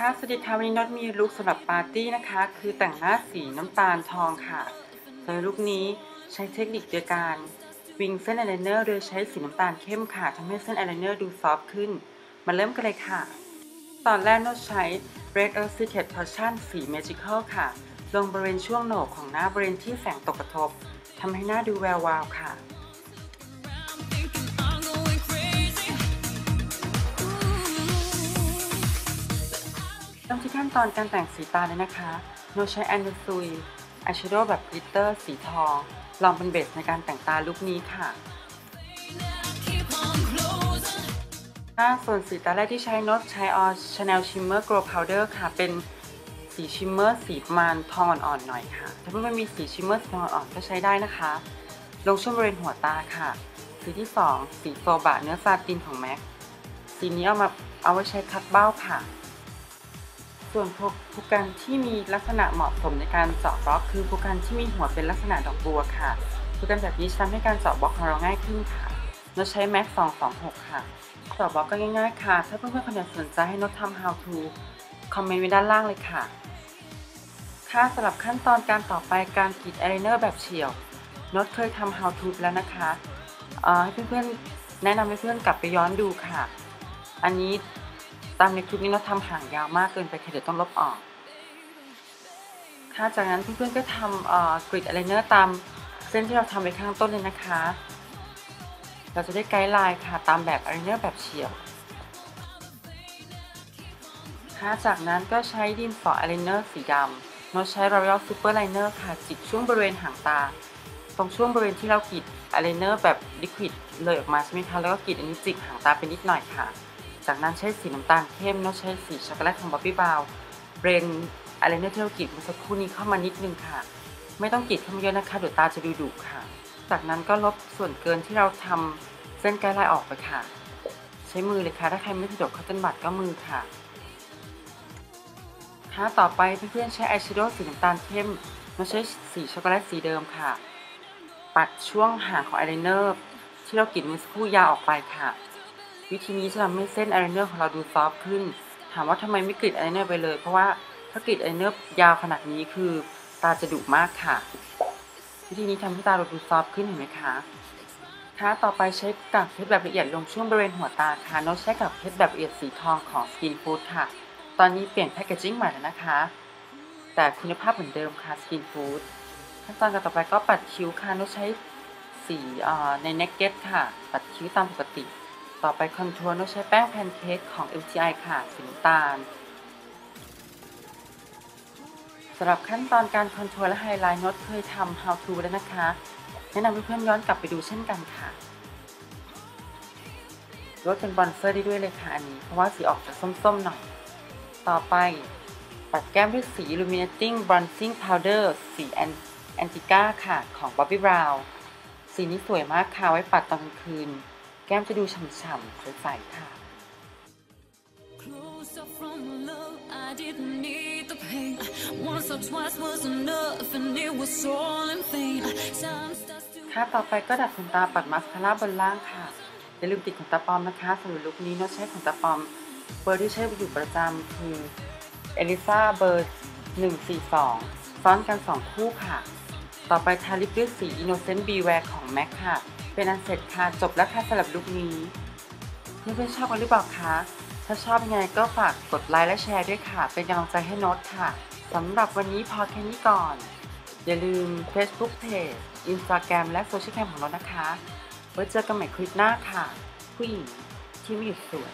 ค่ะ สวัสดีค่ะ วันนี้น็อตมีลุคสำหรับปาร์ตี้นะคะ คือแต่งหน้าสีน้ำตาลทองค่ะโดยลุคนี้ใช้เทคนิคโดยการวิงเส้นอายไลเนอร์โดยใช้สีน้ำตาลเข้มค่ะทำให้เส้นอายไลเนอร์ดูซอฟต์ขึ้น มาเริ่มกันเลยค่ะ ตอนแรกน็อตใช้ Red Earth Secret Potion สี Magical ค่ะ ลงบริเวณช่วงโหนกของหน้าบริเวณที่แสงตกกระทบทำให้หน้าดูแวววาวค่ะ เริ่มที่ขั้นตอนการแต่งสีตาเลยนะคะโนใช้แอนดูซุยอายแชโดว์แบบกลิตเตอร์สีทอง ลองเป็นเบสในการแต่งตาลุคนี้ค่ะถ้าส่วนสีตาแรกที่ใช้นตใช้ออ Chanel Shimmer Glow Powder ค่ะ เป็นสีชิมเมอร์สีมาณทองอ่อนๆหน่อยค่ะ ถ้าเพื่อนๆมีสีชิมเมอร์สีทองอ่อนๆก็ใช้ได้นะคะ ลงช่วงบริเวณหัวตาค่ะ สีที่ 2 สีโซบะเนื้อซาตินของแม็ก สีนี้เอามาเอาไว้ใช้คัดเบ้าค่ะ ส่วนผู้กันที่มีลักษณะเหมาะสมในการเจาะบล็อก คือผู้กันที่มีหัวเป็นลักษณะดอกบัวค่ะผู้กันแบบนี้จะทำให้การเจาะบล็อกของเราง่ายขึ้นค่ะเราใช้แม็ก226 ค่ะเจาะบล็อกก็ง่ายๆ ค่ะ ถ้าเพื่อนๆคนไหนสนใจให้นดทำ how to คอมเมนต์ไว้ด้านล่างเลยค่ะ ค่ะสำหรับขั้นตอนการต่อไปการกรีดอายไลเนอร์แบบเฉียวนดเคยทำ how to แล้วนะคะเอ่อให้เพื่อนๆแนะนำให้เพื่อนกลับไปย้อนดูค่ะ อันนี้ามในคลิปนี้เราทำห่างยาวมากเกินไปค่ะเดี๋ยวต้องลบออก ค่ะจากนั้นเพื่อนๆก็ทำกรีดอายไลเนอร์ตามเส้นที่เราทำไว้ข้างต้นเลยนะคะ เราจะได้ไกด์ไลน์ค่ะตามแบบอายไลเนอร์แบบเฉียวค่ะจากนั้นก็ใช้ดินสออายไลเนอร์สีดำเราใช้ L'Oreal Super Liner ค่ะจิกช่วงบริเวณหางตา ตรงช่วงบริเวณที่เรากรีดอายไลเนอร์แบบลิควิดเลยออกมาใช่ไหมคะแล้วก็กรีดอันนี้จิกหางตาไปนิดหน่อยค่ะ จากนั้นใช้สีน้ำตาลเข้มแล้วใช้สีช็อกโกแลตของ Bobbi Brown เบรนอายไลเนอร์ที่เรากรีดเมื่อสักครู่นี้เข้ามานิดนึงค่ะ ไม่ต้องกรีดเข้ามาเยอะนะคะเดี๋ยวตาจะดูดุค่ะ จากนั้นก็ลบส่วนเกินที่เราทำเส้นไกด์ไลน์ออกไปค่ะ ใช้มือเลยค่ะ ถ้าใครไม่สะดวกคัตเติลบัตก็มือค่ะค่ะต่อไปเพื่อนๆใช้อายแชโดว์สีน้ำตาลเข้มมาใช้สีช็อกโกแลตสีเดิมค่ะ ปัดช่วงหางของอายไลเนอร์ที่เรากรีดเมื่อสักครู่ยาวออกไปค่ะ วิธีนี้จะทำให้เส้นอายไลเนอร์ของเราดูซอฟต์ขึ้น ถามว่าทำไมไม่กรีดอายไลเนอร์ไปเลย เพราะว่าถ้ากรีดอายไลเนอร์ยาวขนาดนี้คือตาจะดุมากค่ะ วิธีนี้ทำให้ตาเราดูซอฟต์ขึ้นเห็นไหมคะค่ะต่อไปใช้กากเพชรแบบละเอียดลงช่วงบริเวณหัวตาค่ะโน้ตใช้กากเพชรแบบละเอียดสีทองของ Skin Food ค่ะ ตอนนี้เปลี่ยนแพคเกจิ้งใหม่แล้วนะคะ แต่คุณภาพเหมือนเดิมค่ะ Skin Food ขั้นตอนการต่อไปก็ปัดคิ้วค่ะโน้ตใช้สีเอ่อใน Naked ค่ะ ปัดคิ้วตามปกติ ต่อไปคอนทัวร์โน้ตใช้แป้งแพนเค้กของ MTI ค่ะสีน้ำตาลสำหรับขั้นตอนการคอนทัวร์และไฮไลท์โน้ตเคยทำ how to แล้วนะคะ แนะนำเพื่อนๆย้อนกลับไปดูเช่นกันค่ะลดเป็นบอนเซอร์ได้ด้วยเลยค่ะอันนี้ เพราะว่าสีออกจะส้มๆหน่อย ต่อไปปัดแก้มด้วยสี Illuminating Bronzing Powder สี Antica ค่ะ ของ Bobbi Brown สีนี้สวยมากค่ะ ไว้ปัดตอนกลางคืน แก้มจะดูฉ่ำๆใสๆค่ะ Closer from love, I didn't need the pain. Once or twice was enough, and it was all in vain. Time starts to ค่ะต่อไปก็ดัดขนตาปัดมาสคาร่าบนล่างค่ะอย่าลืมติดขนตาปลอมนะคะสำหรับลุคนี้โน้ตใช้ขนตาปลอมเบอร์ที่ใช้อยู่ประจำคือเอลิซาเบอร์ 142 ซ้อนกัน 2 คู่ค่ะ ต่อไปทาลิปด้วยสี Innocent Beware ของ MAC ค่ะ เป็นอันเสร็จค่ะ จบแล้วค่ะสำหรับลุคนี้เพื่อนๆชอบกันหรือเปล่าคะ ถ้าชอบยังไงก็ฝากกดไลค์และแชร์ด้วยค่ะ เป็นกำลังใจให้โน้ตค่ะสำหรับวันนี้พอแค่นี้ก่อน อย่าลืม Facebook Page Instagram และ Social แคมของเรานะคะ ไว้เจอกันใหม่คลิปหน้าค่ะ ผู้หญิงที่ไม่หยุดสวย